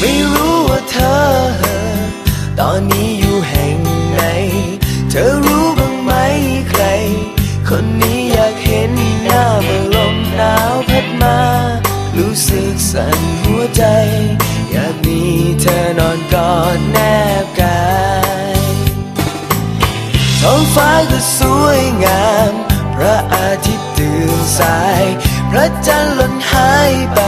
ไม่รู้ว่าเธอ ตอนนี้อยู่แห่งไหน เธอรู้บ้างไหมใคร คนนี้อยากเห็นหน้าเมื่อลมหนาวพัดมา รู้สึกสั่นหัวใจ อยากมีเธอนอนกอดแนบกายท้องฟ้าก็สวยงาม พระอาทิตย์ตื่นสาย พระจันทร์หล่นหายไป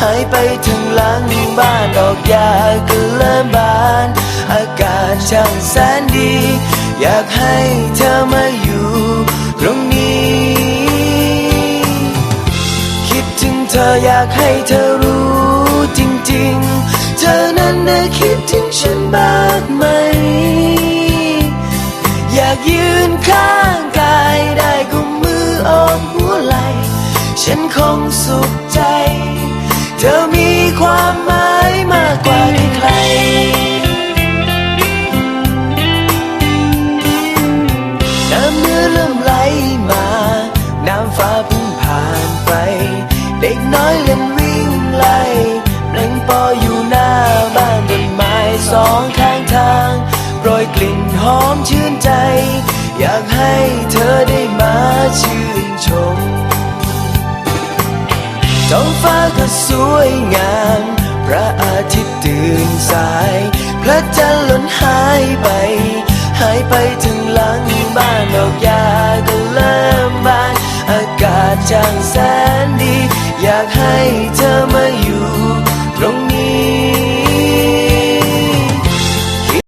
หายไปถึงหลังบ้านดอกหญ้าก็เริ่มบาน อากาศช่างแสนดี อยากให้เธอมาอยู่ตรงนี้ คิดถึงเธออยากให้เธอรู้จริงๆ เธอนั้นน่ะคิดถึงฉันบ้างไหม อยากยืนข้างกายได้กุมมือโอบหัวไหล ฉันคงสุขใจ เธอมีความหมายมากกว่าใคร น้ำเนื้อเริ่มไหลมา น้ำฟ้าเพิ่งผ่านไป เด็กน้อยเล่นวิ่งไล่เพลงปออยู่หน้าบ้านต้นไม้สองข้างทางโปรยกลิ่นหอมชื่นใจ อยากให้เธอได้มาชื่น ท้องฟ้าก็สวยงาม พระอาทิตย์ตื่นสาย พระจันทร์ล่นหายไป หายไปถึงหลังบ้านดอกยาก็เริ่มบาน อากาศจางแส